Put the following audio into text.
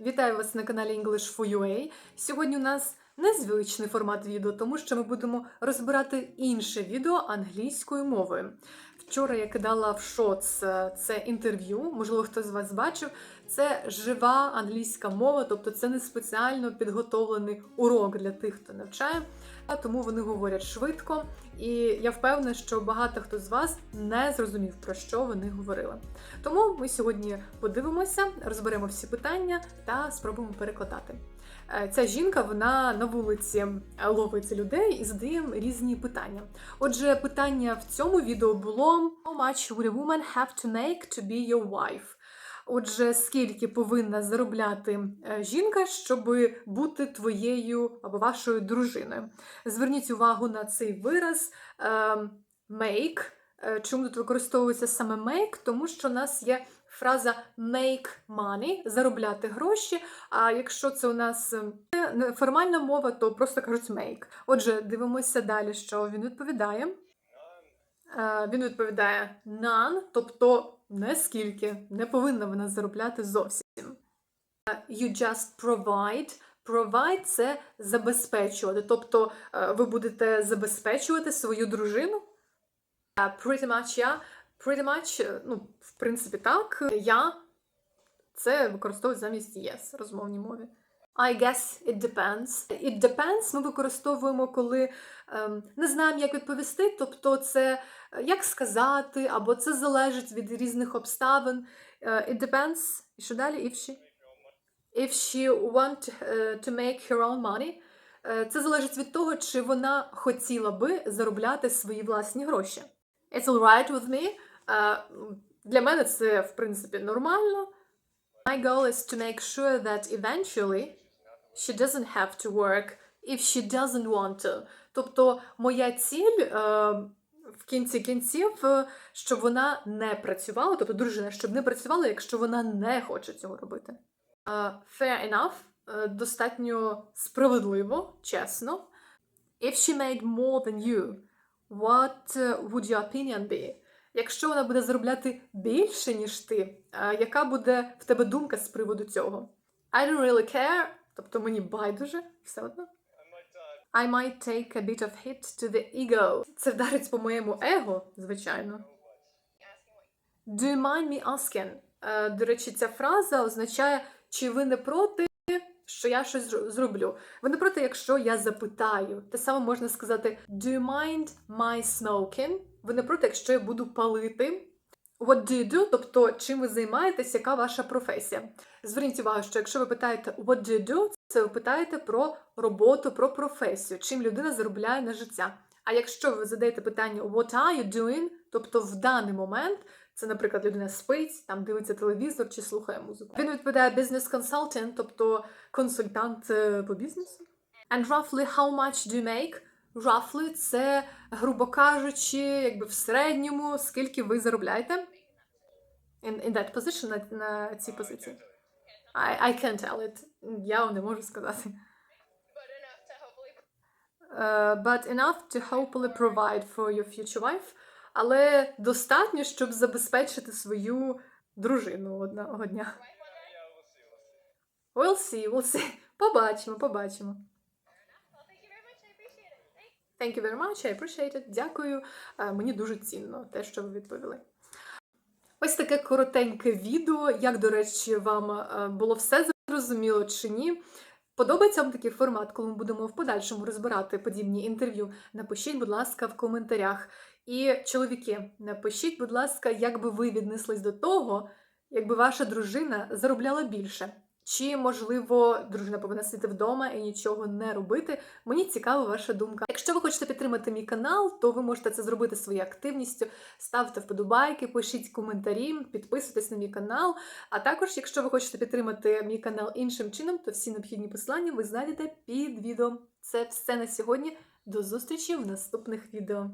Вітаю вас на каналі English for UA. Сьогодні у нас незвичний формат відео, тому що ми будемо розбирати інше відео англійською мовою. Вчора я кидала в шоц е, це інтерв'ю, можливо, хтось з вас бачив. Це жива англійська мова, тобто це не спеціально підготовлений урок для тих, хто навчає, тому вони говорять швидко. І я впевнена, що багато хто з вас не зрозумів, про що вони говорили. Тому ми сьогодні подивимося, розберемо всі питання та спробуємо перекладати. Е, Ця жінка вона на вулиці е, ловить людей і задає їм різні питання. Отже, питання в цьому відео було How much would a woman have to make to be your wife? Отже, скільки повинна заробляти е, жінка, щоб бути твоєю або вашою дружиною? Зверніть увагу на цей вираз е, make. Чому тут використовується саме make? Тому що у нас є фраза make money заробляти гроші. А якщо це у нас е, формальна мова, то просто кажуть make. Отже, дивимося далі, що він відповідає. Е, Він відповідає none, тобто не скільки, не повинна вона заробляти зовсім. Е, You just provide. Provide – це забезпечувати. Тобто ви будете забезпечувати свою дружину. Pretty much, я. Pretty much, е, ну, в принципі, так. Я це використовують замість yes в розмовній мові. I guess it depends. It depends ми використовуємо, коли ем, не знаємо, як відповісти. Тобто, це е, як сказати, або це залежить від різних обставин. Е, It depends. І що далі? If she, if she want to make her own money. Це залежить від того, чи вона хотіла би заробляти свої власні гроші. It's alright with me. Для мене це, в принципі, нормально. My goal is to make sure that eventually she doesn't have to work if she doesn't want to. Тобто моя ціль е, в кінці кінців, е, щоб вона не працювала, тобто дружина, щоб не працювала, якщо вона не хоче цього робити. Е, fair enough, е, достатньо справедливо, чесно. If she made more than you, what would your opinion be? Якщо вона буде заробляти більше, ніж ти, е, яка буде в тебе думка з приводу цього? I don't really care, тобто мені байдуже, все одно. I might take a bit of hit to the ego. Це вдарить по моєму его, звичайно. Do you mind me asking? Е, До речі, ця фраза означає, чи ви не проти, що я щось зроблю. Ви не проти, якщо я запитаю. Те саме можна сказати Do you mind my smoking? Ви не проти, якщо я буду палити. What do you do? Тобто, чим ви займаєтесь, яка ваша професія? Зверніть увагу, що якщо ви питаєте What do you do? Це ви питаєте про роботу, про професію, чим людина заробляє на життя. А якщо ви задаєте питання What are you doing? Тобто в даний момент це, наприклад, людина спить, там дивиться телевізор чи слухає музику. Він відповідає business consultant, тобто консультант е, по бізнесу. And roughly how much do you make? Roughly – це, грубо кажучи, якби в середньому, скільки ви заробляєте? In, in that position, на, на цій позиції. I, I can't tell it. Я вам не можу сказати. Uh, but enough to hopefully provide for your future wife. Але достатньо, щоб забезпечити свою дружину одного дня. We'll see, we'll see. Побачимо, побачимо. Thank you very much, I appreciate it. Дякую. Е, Мені дуже цінно те, що ви відповіли. Ось таке коротеньке відео. Як, до речі, вам е, було все зрозуміло чи ні? Подобається вам такий формат, коли ми будемо в подальшому розбирати подібні інтерв'ю? Напишіть, будь ласка, в коментарях. І чоловіки, напишіть, будь ласка, як би ви віднеслись до того, якби ваша дружина заробляла більше. Чи, можливо, дружина повинна сидіти вдома і нічого не робити? Мені цікава ваша думка. Якщо ви хочете підтримати мій канал, то ви можете це зробити своєю активністю. Ставте вподобайки, пишіть коментарі, підписуйтесь на мій канал. А також, якщо ви хочете підтримати мій канал іншим чином, то всі необхідні посилання ви знайдете під відео. Це все на сьогодні. До зустрічі в наступних відео.